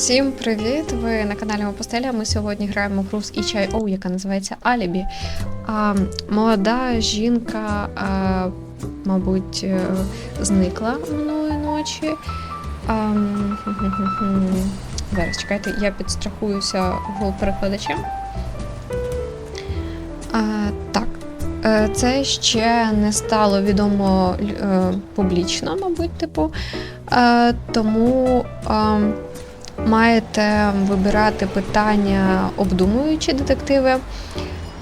Всім привіт! Ви на каналі Мопостеля. Ми сьогодні граємо в гру з ECHIO, яка називається Алібі. А, молода жінка, а, мабуть, е, зникла минулої ночі. А, зараз чекайте, я підстрахуюся Google перекладачем. Так. Е, Це ще не стало відомо е, публічно, мабуть, типу. Тому маєте вибирати питання, обдумуючи детективи.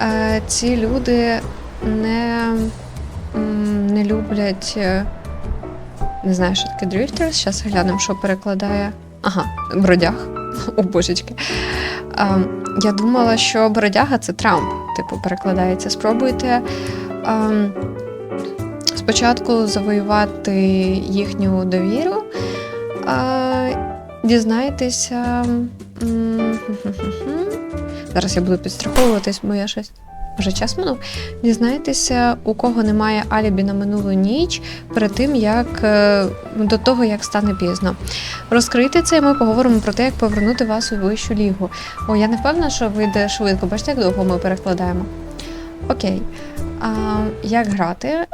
Е, Ці люди не, не люблять. е, Не знаю, що таке дрифтерс. Зараз глянемо, що перекладає. Ага, бродяг. О, божечки. Ем, Я думала, що бродяга це Трамп, типу, перекладається. Спробуйте спочатку завоювати їхню довіру. А, дізнайтеся. Зараз я буду підстраховуватись, бо я щось. Вже час минув. Дізнайтеся, у кого немає алібі на минулу ніч перед тим, як е, до того, як стане пізно. Розкрийте це, і ми поговоримо про те, як повернути вас у вищу лігу. О, я не впевнена, що вийде швидко. Бачите, як довго ми перекладаємо. Окей. А, як грати?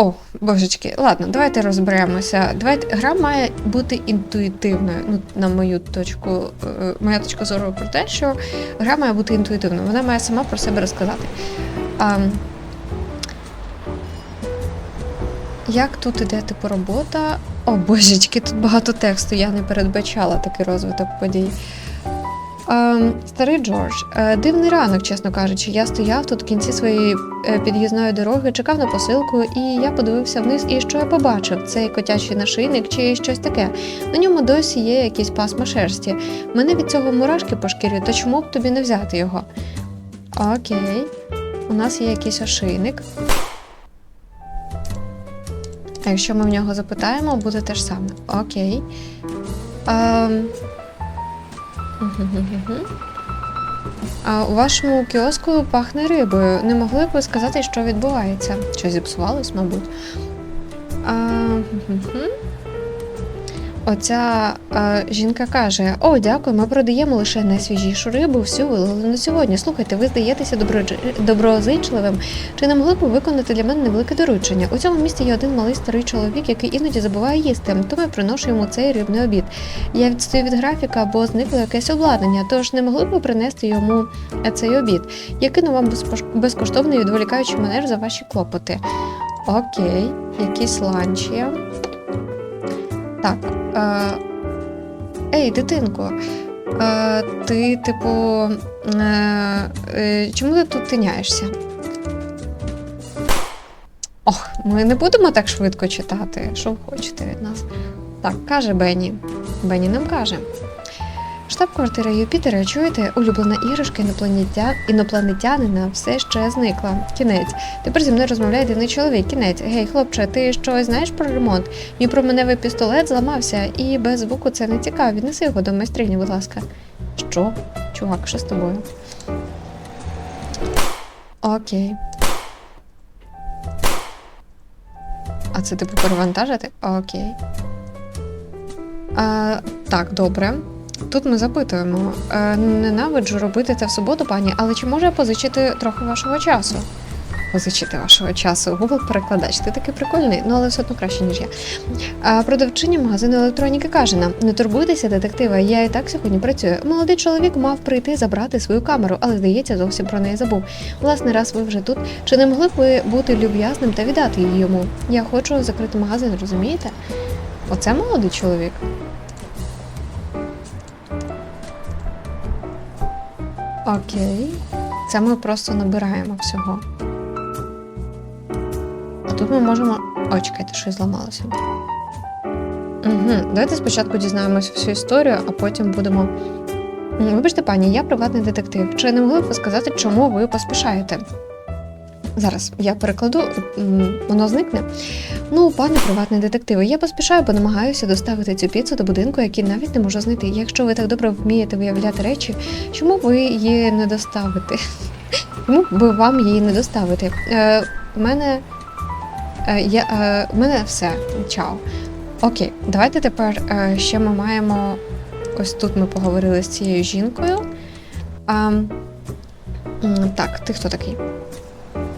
О, божечки, ладно, давайте розберемося. Давайте гра має бути інтуїтивною. Ну, на мою точку, е, моя точка зору про те, що гра має бути інтуїтивною. Вона має сама про себе розказати. А, як тут іде типу робота? О, божечки, тут багато тексту, я не передбачала такий розвиток подій. Ем, старий Джордж, е, дивний ранок, чесно кажучи. Я стояв тут в кінці своєї е, під'їзної дороги, чекав на посилку, і я подивився вниз, і що я побачив? Цей котячий нашийник чи щось таке. На ньому досі є якийсь пасма шерсті. Мене від цього мурашки пошкірюють, то чому б тобі не взяти його? Окей. У нас є якийсь ошийник. А якщо ми в нього запитаємо, буде те ж саме. Окей. Ем... А у вашому кіоску пахне рибою. Не могли б ви сказати, що відбувається? Що зіпсувалось, мабуть. А. Оця а, жінка каже: О, дякую, ми продаємо лише найсвіжішу рибу, всю виловлену сьогодні. Слухайте, ви здаєтеся доброзичливим. Чи не могли б виконати для мене невелике доручення? У цьому місті є один малий старий чоловік, який іноді забуває їсти, тому я приношу йому цей рибний обід. Я відстаю від графіка, бо зникло якесь обладнання, тож не могли б ви принести йому е, цей обід. Я кину вам безкоштовний відволікаючий манер за ваші клопоти. Окей, якісь ланчі. Так. Ей, дитинко, ти, типу, е, е, чому ти тут тиняєшся? Ох, ми не будемо так швидко читати. Що ви хочете від нас? Так, каже Бенні. Бенні нам каже. Штаб-квартира Юпітера, чуєте, улюблена іграшка інопланетя... інопланетянина все ще зникла. Кінець. Тепер зі мною розмовляє дивний чоловік. Кінець. Гей, хлопче, ти щось знаєш про ремонт? Мій променевий пістолет зламався, і без звуку це не цікаво. Віднеси його до майстрині, будь ласка. Що? Чувак, що з тобою? Окей. А це типу перевантажити? Окей. А, так, добре. Тут ми запитуємо. Е, ненавиджу робити це в суботу, пані, але чи можу я позичити трохи вашого часу? Позичити вашого часу. Google перекладач. Ти такий прикольний, ну але все одно краще, ніж я. А продавчиня магазину електроніки каже нам: не турбуйтеся, детектива, я і так сьогодні працюю. Молодий чоловік мав прийти забрати свою камеру, але здається, зовсім про неї забув. Власне, раз ви вже тут, чи не могли б ви бути люб'язним та віддати її йому? Я хочу закрити магазин, розумієте? Оце молодий чоловік. Окей. Це ми просто набираємо всього. А тут ми можемо. О, чекайте, щось зламалося. Угу. Давайте спочатку дізнаємося всю історію, а потім будемо. Вибачте, пані, я приватний детектив. Чи не могли б ви сказати, чому ви поспішаєте? Зараз я перекладу, воно зникне. Ну, пане приватний детектив, я поспішаю, бо намагаюся доставити цю піцу до будинку, який навіть не можу знайти. Якщо ви так добре вмієте виявляти речі, чому ви її не доставите? Чому б вам її не доставити? Е, у мене. Е, я, е, у мене все. Чао. Окей, давайте тепер е, ще ми маємо ось тут ми поговорили з цією жінкою. А, так, ти хто такий?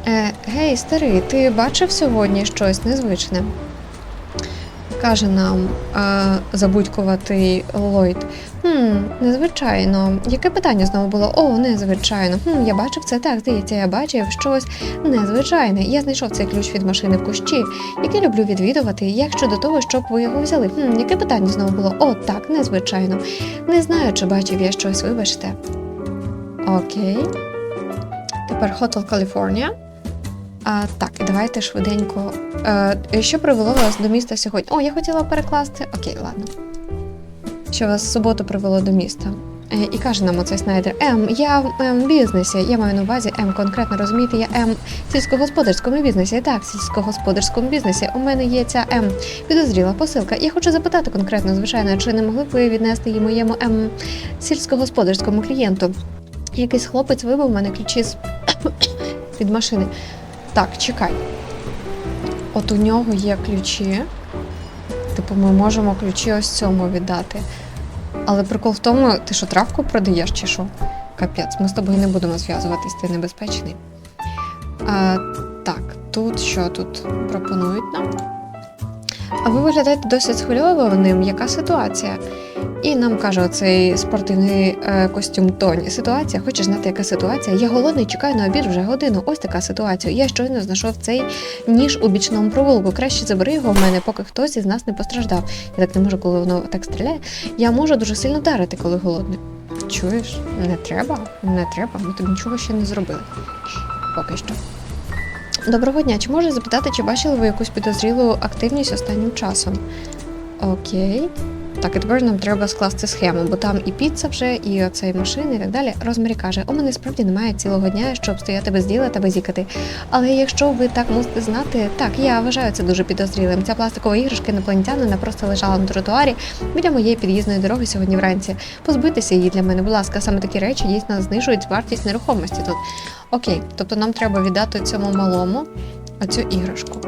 Е, гей, старий, ти бачив сьогодні щось незвичне? Каже нам е, забудькуватий Ллойд. Хм, незвичайно. Яке питання знову було? О, незвичайно. Хм, я бачив це так. Здається, я бачив щось незвичайне. Я знайшов цей ключ від машини в кущі, який люблю відвідувати. Як щодо того, щоб ви його взяли? Хм, яке питання знову було? О, так, незвичайно. Не знаю, чи бачив я щось, вибачте. Окей. Тепер Hotel California. А, так, давайте швиденько. Е, що привело вас до міста сьогодні? О, я хотіла перекласти. Окей, ладно. Що вас в суботу привело до міста? Е, і каже нам оцей Снайдер: Ем, я в ем, бізнесі. Я маю на увазі М, конкретно розумієте, я М в сільськогосподарському бізнесі. Так, в сільськогосподарському бізнесі. У мене є ця М підозріла посилка. Я хочу запитати конкретно, звичайно, чи не могли б ви віднести її моєму М сільськогосподарському клієнту? Якийсь хлопець вибив у мене ключі з від машини. Так, чекай. От у нього є ключі. Типу, ми можемо ключі ось цьому віддати. Але прикол в тому, ти що травку продаєш чи що? Капець, ми з тобою не будемо зв'язуватись, ти небезпечний. А, так, тут що тут пропонують нам? А ви виглядаєте досить схвильованим. Яка ситуація? І нам каже оцей спортивний е, костюм Тоні. Ситуація, хочеш знати, яка ситуація? Я голодний, чекаю на обід вже годину. Ось така ситуація. Я щойно знайшов цей ніж у бічному провулку. Краще забери його в мене, поки хтось із нас не постраждав. Я так не можу, коли воно так стріляє. Я можу дуже сильно дарити, коли голодний. Чуєш? Не треба, не треба. Ми тобі нічого ще не зробили. Поки що. Доброго дня. Чи можу запитати, чи бачили ви якусь підозрілу активність останнім часом? Окей. Так, і тепер нам треба скласти схему, бо там і піца вже, і оцей машини, і так далі. Розмарі каже: у мене справді немає цілого дня, щоб стояти без діла та безікати. Але якщо ви так мусите знати, так я вважаю це дуже підозрілим. Ця пластикова іграшка інопланетянина просто лежала на тротуарі біля моєї під'їзної дороги сьогодні вранці. Позбитися її для мене, будь ласка, саме такі речі дійсно знижують вартість нерухомості тут. Окей, тобто нам треба віддати цьому малому оцю іграшку.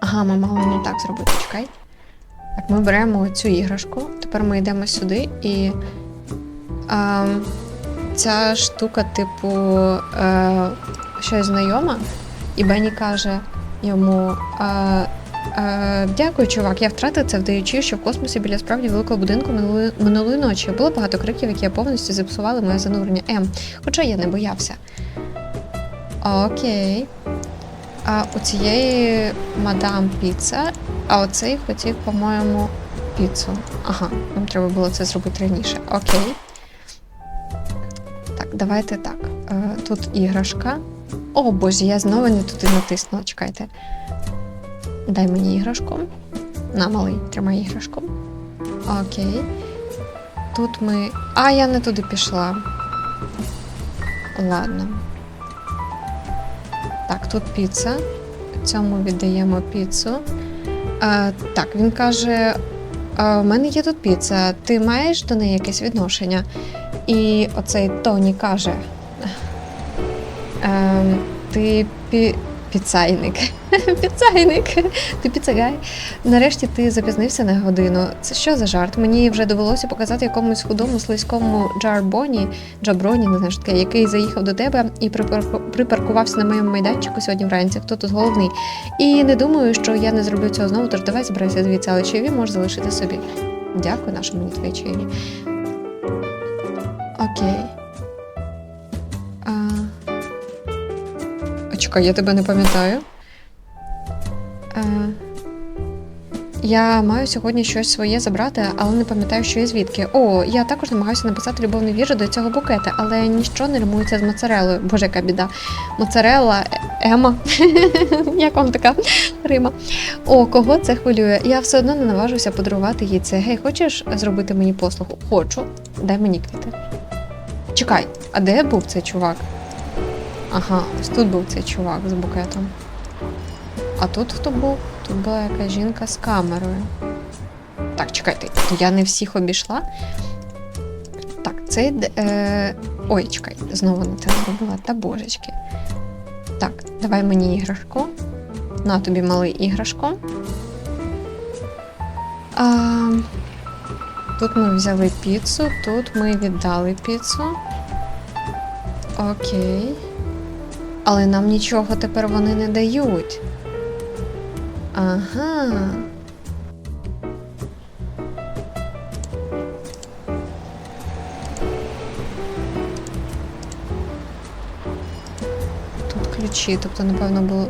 Ага, ми мали не так зробити, чекай. Так, ми беремо цю іграшку. Тепер ми йдемо сюди і. А, ця штука, типу, е, щось знайома, і Бенні каже йому. А, Е, дякую, чувак. Я втратив це, вдаючи, що в космосі біля справді великого будинку минулої, минулої ночі було багато криків, які повністю зіпсували моє занурення М. Хоча я не боявся. Окей. А у цієї мадам піца, а оцей хотів, по-моєму, піцу. Ага, нам треба було це зробити раніше. Окей. Так, давайте так. Е, тут іграшка. О, боже, я знову не туди натиснула. Чекайте. Дай мені іграшку. На, малий, тримай іграшку. Окей. Тут ми. А, я не туди пішла. Ладно. Так, тут піца. Цьому віддаємо піцу. А, так, він каже: а, у мене є тут піца. Ти маєш до неї якесь відношення? І оцей Тоні каже: ем, Ти пі... піцайник. Піцайник. Ти піцагай. Нарешті ти запізнився на годину. Це що за жарт? Мені вже довелося показати якомусь худому слизькому джарбоні, джаброні, не знаю, що таке, який заїхав до тебе і припарку- припаркувався на моєму майданчику сьогодні вранці. Хто тут головний? І не думаю, що я не зроблю цього знову, тож давай збирайся звідси, але чайові можеш залишити собі. Дякую нашому твої. Окей. А чекай, я тебе не пам'ятаю. Е, Я маю сьогодні щось своє забрати, але не пам'ятаю, що і звідки. О, я також намагаюся написати любовний вірш до цього букета, але ніщо не римується з моцарелою. Боже, яка біда. Моцарелла, е- Ема. Як вам така Рима? О, кого це хвилює? Я все одно не наважуся подарувати їй це. Гей, хочеш зробити мені послугу? Хочу. Дай мені квіти. Чекай, а де був цей чувак? Ага, ось тут був цей чувак з букетом. А тут хто був? Тут була якась жінка з камерою. Так, чекайте, я не всіх обійшла. Так, цей. Е... Ой, чекай, знову не те зробила. Та божечки. Так, давай мені іграшку. На тобі малий іграшку. А... Тут ми взяли піцу, тут ми віддали піцу. Окей. Але нам нічого тепер вони не дають. Ага. Тут ключі, тобто, напевно, було,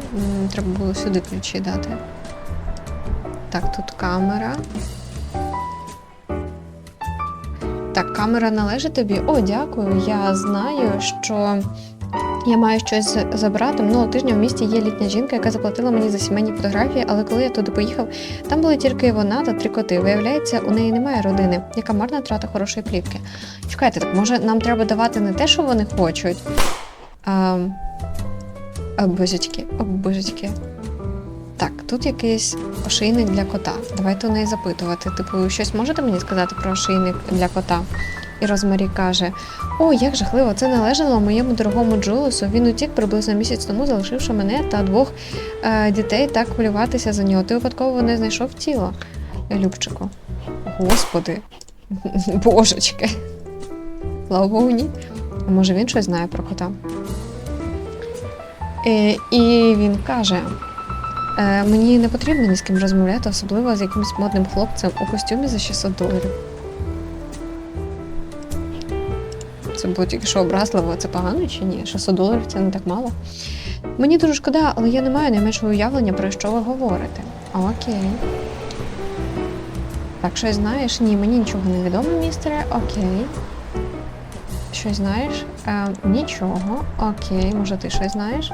треба було сюди ключі дати. Так, тут камера. Так, камера належить тобі. О, дякую. Я знаю, що я маю щось забрати. Минулого тижня в місті є літня жінка, яка заплатила мені за сімейні фотографії, але коли я туди поїхав, там були тільки вона та три коти. Виявляється, у неї немає родини. Яка марна трата хорошої плівки. Чекайте, так може нам треба давати не те, що вони хочуть. А, о, божечки, о, божечки. Так, тут якийсь ошейник для кота. Давайте у неї запитувати. Типу, щось можете мені сказати про ошейник для кота? І Розмарі каже: О, як жахливо, це належало моєму дорогому Джулесу. Він утік приблизно місяць тому, залишивши мене та двох е, дітей так хвилюватися за нього. Ти випадково не знайшов тіло, Любчику. Господи, божечки. Слава Богу, ні. А може він щось знає про кота? Е, і він каже: е, мені не потрібно ні з ким розмовляти, особливо з якимось модним хлопцем у костюмі за 600 доларів. Це було тільки що образливо, це погано чи ні? 600 доларів це не так мало. Мені дуже шкода, але я не маю найменшого уявлення, про що ви говорите. Окей. Так, щось знаєш? Ні, мені нічого не відомо, містере. Окей. Щось знаєш? Е, нічого. Окей, може ти щось знаєш?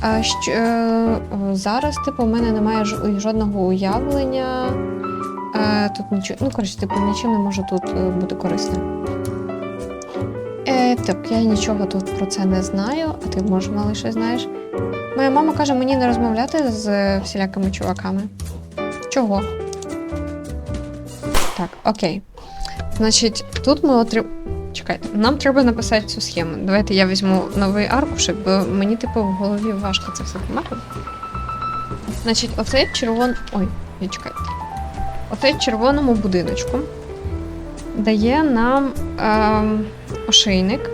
А що, е, зараз, типу, в мене немає жодного уявлення. Е, тут нічого. Ну, коротше, типу, нічим не може тут е, бути корисним. Е, так, я нічого тут про це не знаю, а ти може мали щось знаєш. Моя мама каже мені не розмовляти з е, всілякими чуваками. Чого? Так, окей. Значить, тут ми отрим... Чекайте, нам треба написати цю схему. Давайте я візьму новий аркушик, бо мені, типу, в голові важко це все тримати. Значить, оцей червон. Ой, не чекайте. Оцей червоному будиночку дає нам ем, ошейник.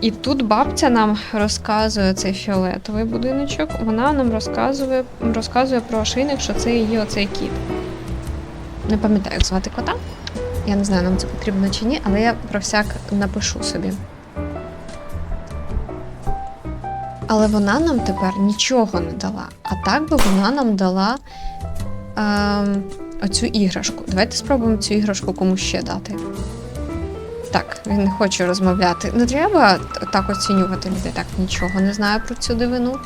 І тут бабця нам розказує цей фіолетовий будиночок. Вона нам розказує, розказує про ошейник, що це її оцей кіт. Не пам'ятаю, як звати кота. Я не знаю, нам це потрібно чи ні, але я про всяк напишу собі. Але вона нам тепер нічого не дала. А так би вона нам дала ем, оцю іграшку. Давайте спробуємо цю іграшку комусь ще дати. Він не хоче розмовляти. Не треба так оцінювати людей. Так, нічого не знаю про цю дивину.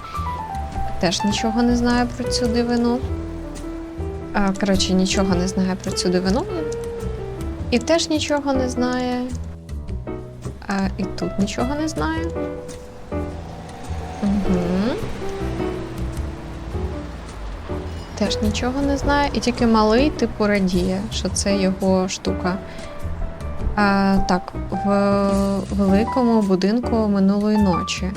Теж нічого не знаю про цю дивину. Коротше, нічого не знає про цю дивину. І теж нічого не знає. І тут нічого не знає. Угу. Теж нічого не знає. І тільки малий, типу, радіє, що це його штука. А, так, в великому будинку минулої ночі.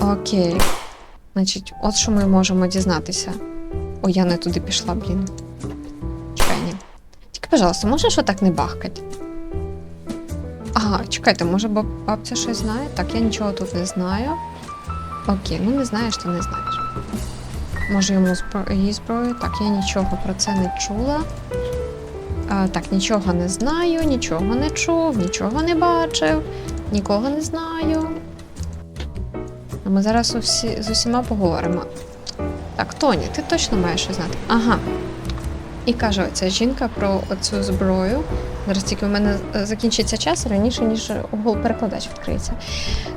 Окей. Значить, от що ми можемо дізнатися. О, я не туди пішла, блін. Чекай, ні. Тільки, пожалуйста, можеш отак не бахкать? Ага, чекайте, може баб- бабця щось знає? Так, я нічого тут не знаю. Окей, ну не знаєш, то не знаєш. Може йому збро... її зброю? Так, я нічого про це не чула. Так, нічого не знаю, нічого не чув, нічого не бачив, нікого не знаю. А Ми зараз усі, з усіма поговоримо. Так, Тоні, ти точно маєш щось знати. Ага. І каже оця жінка про оцю зброю. Зараз тільки в мене е, закінчиться час раніше, ніж Google перекладач відкриється.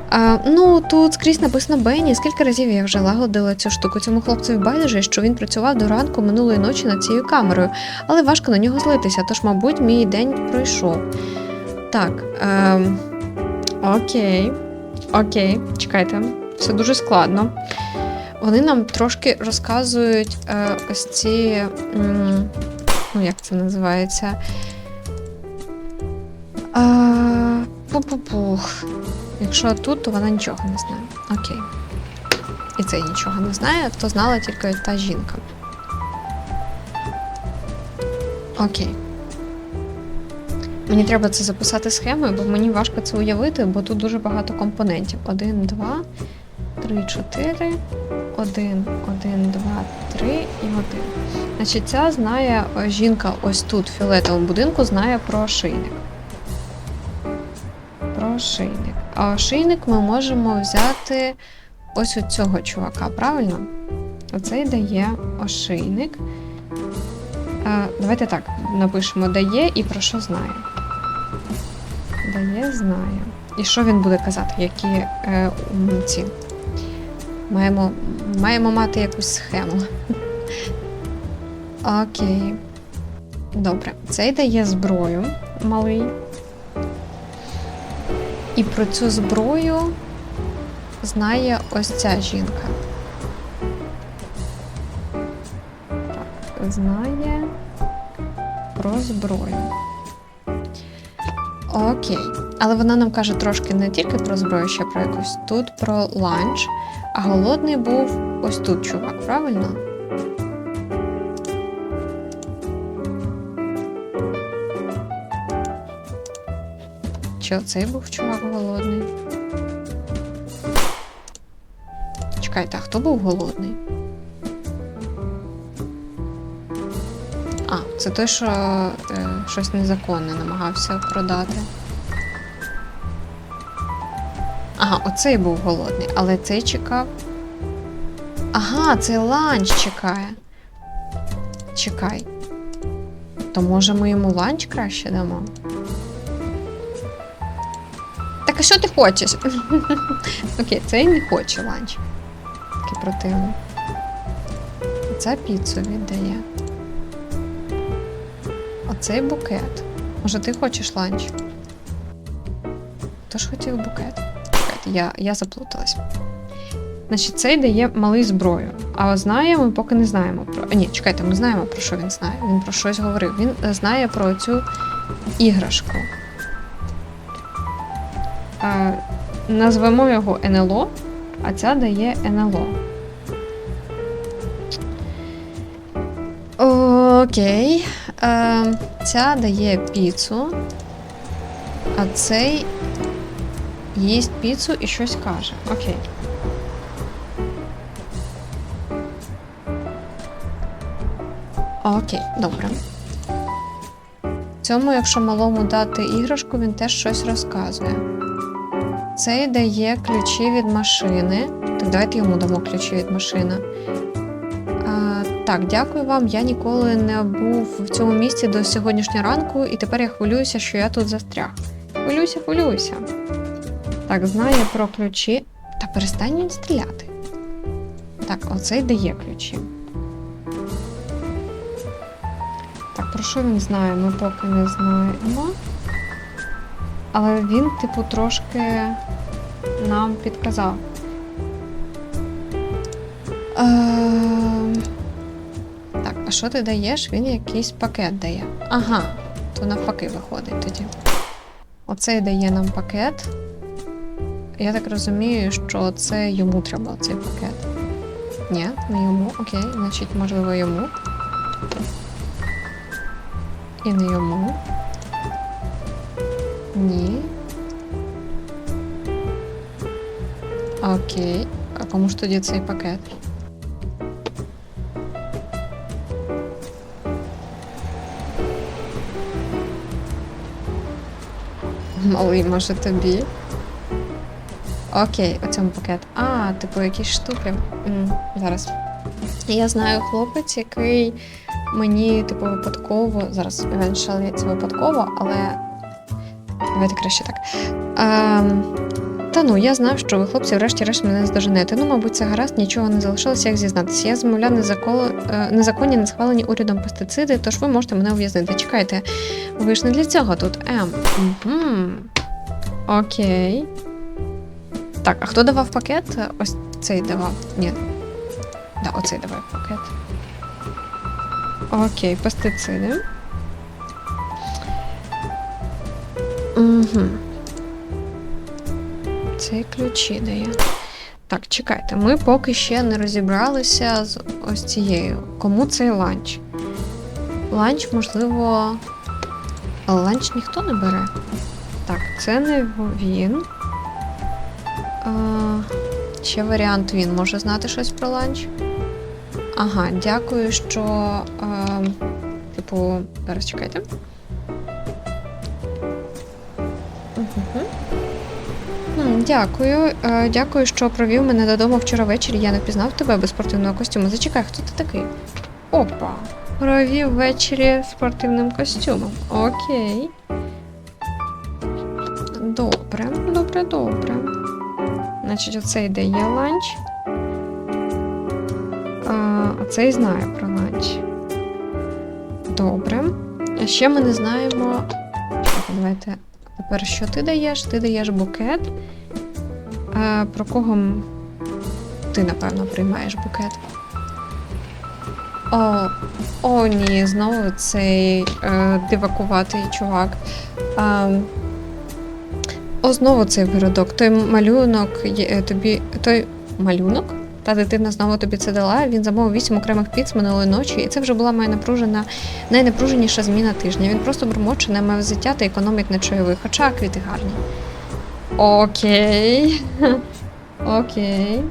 А, ну, тут скрізь написано Бенні. Скільки разів я вже лагодила цю штуку. Цьому хлопцеві байдуже, що він працював до ранку минулої ночі над цією камерою, але важко на нього злитися, тож, мабуть, мій день пройшов. Так. Ем, окей. Окей, чекайте, це дуже складно. Вони нам трошки розказують е, ось ці. м, ну, як це називається? Е, пу-пу-пух. Якщо тут, то вона нічого не знає. Окей. І цей нічого не знає, то знала тільки та жінка. Окей. Мені треба це записати схемою, бо мені важко це уявити, бо тут дуже багато компонентів. Один, два, три, чотири. Один, один, два, три і один. Значить, ця знає жінка ось тут, в фіолетовому будинку, знає про ошийник. Про ошийник. А ошийник ми можемо взяти ось у цього чувака, правильно? Оцей дає ошийник. А, давайте так напишемо дає і про що знає. Дає, знає. І що він буде казати? Які е, ці. Маємо, маємо мати якусь схему. Окей. Добре. Цей дає зброю малий. І про цю зброю знає ось ця жінка. Так, знає про зброю. Окей. Але вона нам каже трошки не тільки про зброю, ще про якусь тут про ланч. А голодний був ось тут чувак, правильно? Чи оцей був чувак голодний? Чекайте, а хто був голодний? А, це той, що е, щось незаконне намагався продати. Ага, оцей був голодний, але цей чекав. Ага, цей ланч чекає. Чекай. То може ми йому ланч краще дамо? Так а що ти хочеш? Окей, цей не хоче ланч. Такий противний. Це піцу віддає. Оцей букет. Може, ти хочеш ланч? Хто ж хотів букет? Я, я заплуталась. Значить, цей дає малий зброю. А знає, ми поки не знаємо про. Ні, чекайте, ми знаємо, про що він знає. Він про щось говорив. Він е, знає про цю іграшку. Е, назвемо його НЛО, а ця дає НЛО. Окей. Е, ця дає піцу, а цей їсть піцу і щось каже. Окей. Окей, добре. Цьому, якщо малому дати іграшку, він теж щось розказує. Цей дає ключі від машини. Так, давайте йому дамо ключі від машини. А, так, дякую вам. Я ніколи не був в цьому місці до сьогоднішнього ранку, і тепер я хвилююся, що я тут застряг. Хвилююся, хвилююся. Так, знає про ключі. Та перестань він стріляти. Так, оцей дає ключі. Так, про що він знає? Ми поки не знаємо. Але він, типу, трошки нам підказав. Ем, Так, а що ти даєш? Він якийсь пакет дає. Ага, то навпаки виходить тоді. Оцей дає нам пакет. Я так розумію, що це йому треба цей пакет. Ні, не йому. Окей, значить, можливо, йому. І не йому. Ні. Окей. А кому ж тоді цей пакет? Малий, може тобі? Окей, оцьому пакет. А, типу, якісь штуки. М, зараз. Я знаю хлопець, який мені, типу, випадково. Зараз eventually це випадково, але. Давайте краще так. Ем, та ну, я знав, що ви, хлопці, врешті-решт мене здоженете. Ну, мабуть, це гаразд, нічого не залишилося, як зізнатися. Я замовляв незакол... е, незаконні, не схвалені урядом пестициди, тож ви можете мене ув'язнити. Чекайте, ви ж не для цього тут. Ем. Мгм. Окей. Так, а хто давав пакет? Ось цей давав. Ні. Да, оцей давав пакет. Окей, пестициди. Угу. Цей ключі дає. Так, чекайте, ми поки ще не розібралися з ось цією. Кому цей ланч? Ланч, можливо. Але ланч ніхто не бере. Так, це не він. Ще варіант він може знати щось про ланч. Ага, дякую, що. А, типу, зараз чекайте. Дякую. Е, Дякую, що провів мене додому вчора ввечері. Я не пізнав тебе без спортивного костюму. Зачекай, хто ти такий? Опа. Провів ввечері спортивним костюмом. Окей. Добре, добре, добре. Значить, оце йде є ланч. А, цей знає про ланч. Добре. А ще ми не знаємо. Давайте. Тепер що ти даєш? Ти даєш букет. А, про кого ти, напевно, приймаєш букет? О, о, ні, знову цей е, дивакуватий чувак. А, о, знову цей виродок. Той малюнок є, е, тобі. Той малюнок? Та дитина знову тобі це дала. Він замовив вісім окремих піц минулої ночі, і це вже була моя напружена, найнапруженіша зміна тижня. Він просто бурмоче на моє взяття та економить на чайових, хоча квіти гарні. Окей. Окей.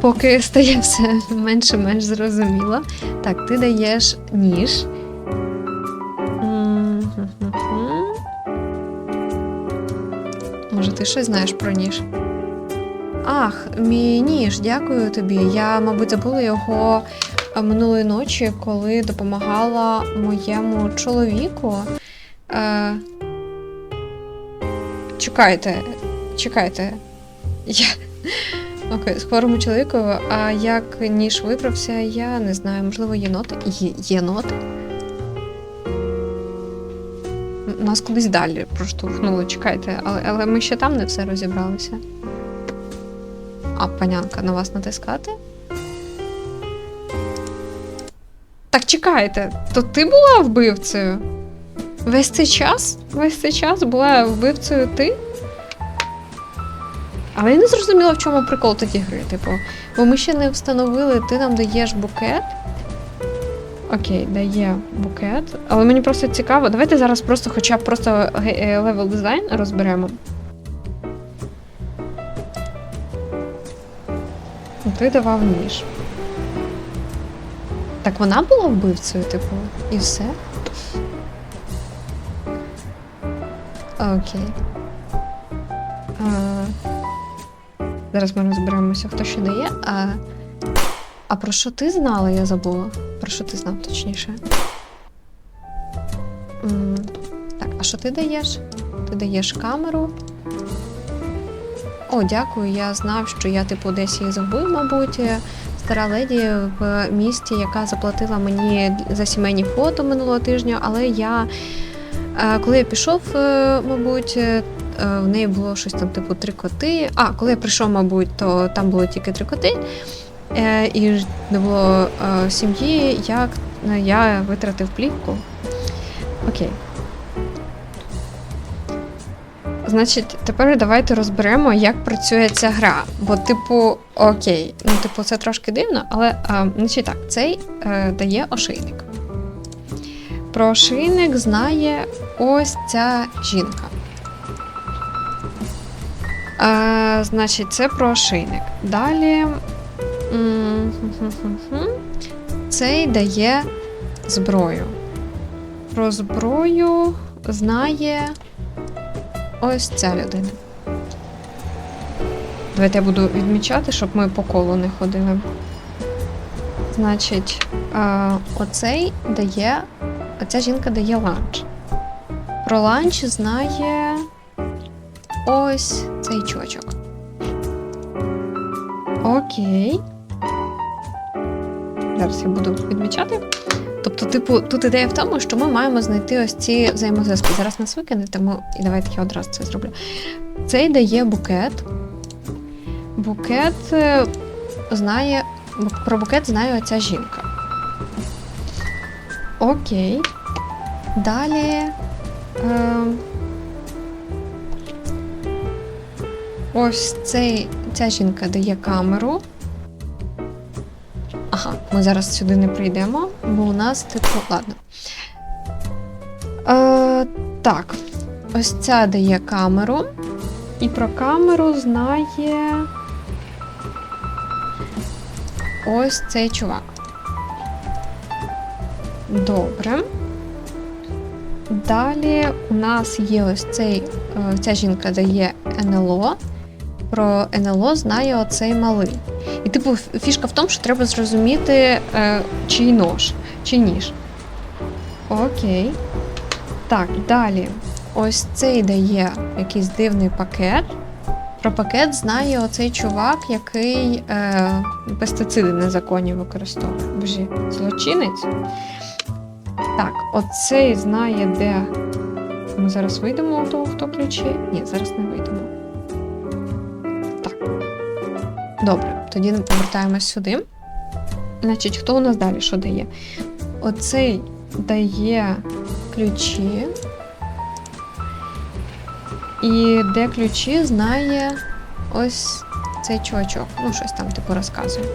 Поки стає все менше-менш зрозуміло. Так, ти даєш ніж. Ти щось знаєш про ніж? Ах, мій ніж, дякую тобі. Я, мабуть, забула його е, минулої ночі, коли допомагала моєму чоловіку. Е... Чекайте, чекайте. Я... Окей, з хворому чоловіку, а як ніж виправся, я не знаю, можливо, єноти. Є, єноти? Нас кудись далі проштовхнули, чекайте, але, але ми ще там не все розібралися. А панянка на вас натискати? Так чекайте, то ти була вбивцею? Весь цей час? Весь цей час була вбивцею ти? Але я не зрозуміла, в чому прикол тоді гри. Типу, бо ми ще не встановили, ти нам даєш букет. Окей, дає букет. Але мені просто цікаво. Давайте зараз просто хоча б просто е, левел дизайн розберемо. Ти давав ніж. Так вона була вбивцею, типу, і все. Окей. А, зараз ми розберемося, хто що дає. А, а про що ти знала, я забула. Про що ти знав точніше? Так, а що ти даєш? Ти даєш камеру. О, дякую. Я знав, що я типу десь її загубив, мабуть. Стара леді в місті, яка заплатила мені за сімейні фото минулого тижня, але я. е, Коли я пішов, е, мабуть, е, в неї було щось там, типу, три коти. А, коли я прийшов, мабуть, то там було тільки три коти. Е, І було е, сім'ї, як е, я витратив плівку. Окей. Значить, тепер давайте розберемо, як працює ця гра. Бо, типу, окей, ну, типу, це трошки дивно, але а, значить так, цей е, дає ошейник. Про ошейник знає ось ця жінка. Е, значить, це про ошейник. Далі. Цей дає зброю. Про зброю знає ось ця людина. Давайте я буду відмічати, щоб ми по колу не ходили. Значить, оцей дає. Оця жінка дає ланч. Про ланч знає ось цей чочок. Окей. Зараз я буду відмічати. Тобто, типу, тут ідея в тому, що ми маємо знайти ось ці взаємозв'язки. Зараз нас викине, тому і давайте я одразу це зроблю. Цей дає букет. Букет е, знає. Про букет знає оця жінка. Окей. Далі. Е, ось цей, ця жінка дає камеру. Ага, ми зараз сюди не прийдемо, бо у нас, типу, ладно. Е, так, ось ця дає камеру. І про камеру знає. Ось цей чувак. Добре. Далі у нас є ось цей, е, ця жінка дає НЛО. Про НЛО знає оцей малий. І, типу, фішка в тому, що треба зрозуміти, е, чий нож, чи ніж. Окей. Так, далі. Ось цей дає якийсь дивний пакет. Про пакет знає оцей чувак, який е, пестициди незаконні використовує. Божі, злочинець. Так, оцей знає, де. Ми зараз вийдемо у того, хто ключі? Ні, зараз не вийдемо. Так. Добре, тоді повертаємось сюди. Значить, хто у нас далі що дає? Оцей дає ключі. І де ключі знає ось цей чувачок. Ну, щось там типу розказує.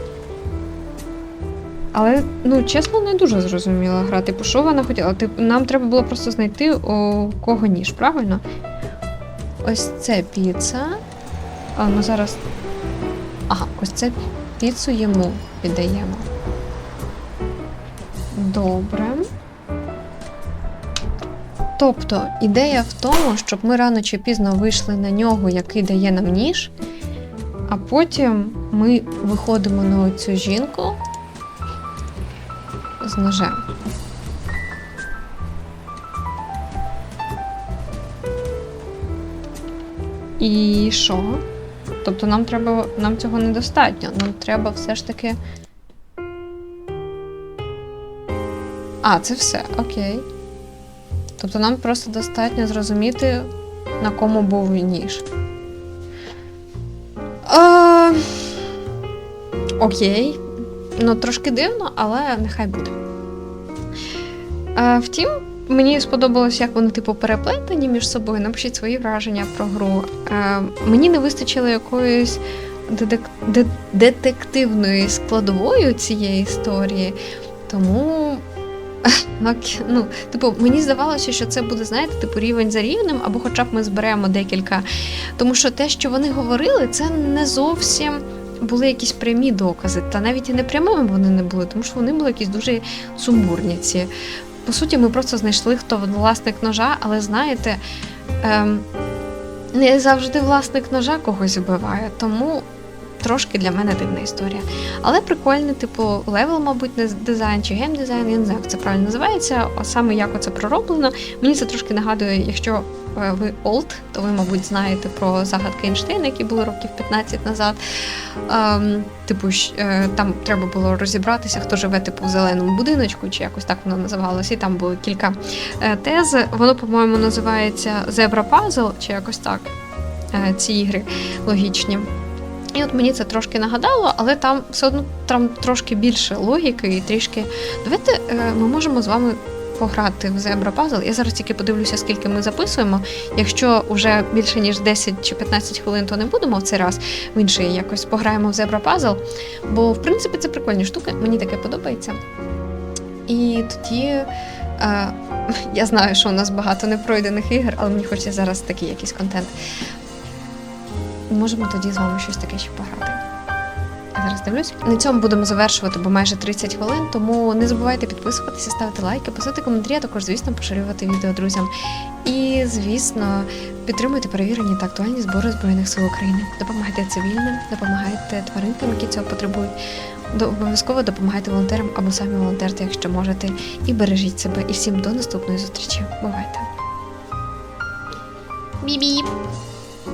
Але, ну, чесно, не дуже зрозуміла гра. Типу, що вона хотіла? Типу, нам треба було просто знайти у кого ніж, правильно? Ось це піца. А, ну зараз. Ага, ось це піцу йому віддаємо. Добре. Тобто ідея в тому, щоб ми рано чи пізно вийшли на нього, який дає нам ніж, а потім ми виходимо на цю жінку з ножем. І що? Тобто нам треба, нам цього недостатньо. Нам треба все ж таки. А, це все, окей. Тобто нам просто достатньо зрозуміти, на кому був ніж. А... Окей. Ну, трошки дивно, але нехай буде. А, втім, мені сподобалось, як вони, типу, переплетені між собою. Напишіть свої враження про гру. А, мені не вистачило якоїсь детек- де- детективної складової цієї історії, тому. Ну, типу, мені здавалося, що це буде, знаєте, типу рівень за рівнем, або хоча б ми зберемо декілька. Тому що те, що вони говорили, це не зовсім були якісь прямі докази. Та навіть і не прямими вони не були, тому що вони були якісь дуже сумбурні ці. По суті, ми просто знайшли, хто власник ножа, але знаєте, ем, не завжди власник ножа когось вбиває, тому трошки для мене дивна історія. Але прикольний, типу, левел, мабуть, не дизайн чи геймдизайн, я не знаю, як це правильно називається, а саме як оце пророблено. Мені це трошки нагадує, якщо ви олд, то ви, мабуть, знаєте про загадки Ейнштейна, які були років 15 назад. Ем, типу, е, там треба було розібратися, хто живе типу в зеленому будиночку, чи якось так воно називалося. І там було кілька е, тез. Воно, по-моєму, називається Zebra Puzzle, чи якось так. е, Ці ігри логічні. І от мені це трошки нагадало, але там все одно там трошки більше логіки і трішки. Давайте е, ми можемо з вами пограти в Zebra Puzzle. Я зараз тільки подивлюся, скільки ми записуємо. Якщо вже більше ніж 10 чи 15 хвилин, то не будемо в цей раз в інший якось пограємо в Zebra Puzzle. Бо, в принципі, це прикольні штуки, мені таке подобається. І тоді е, я знаю, що у нас багато непройдених ігор, але мені хочеться зараз такий якийсь контент. Можемо тоді з вами щось таке ще пограти. Зараз дивлюсь. На цьому будемо завершувати, бо майже 30 хвилин. Тому не забувайте підписуватися, ставити лайки, писати коментарі, а також, звісно, поширювати відео друзям. І, звісно, підтримуйте перевірені та актуальні збори Збройних сил України. Допомагайте цивільним, допомагайте тваринкам, які цього потребують. До- Обов'язково допомагайте волонтерам або самі волонтерте, якщо можете. І бережіть себе. І всім до наступної зустрічі. Бувайте! Біп-біп.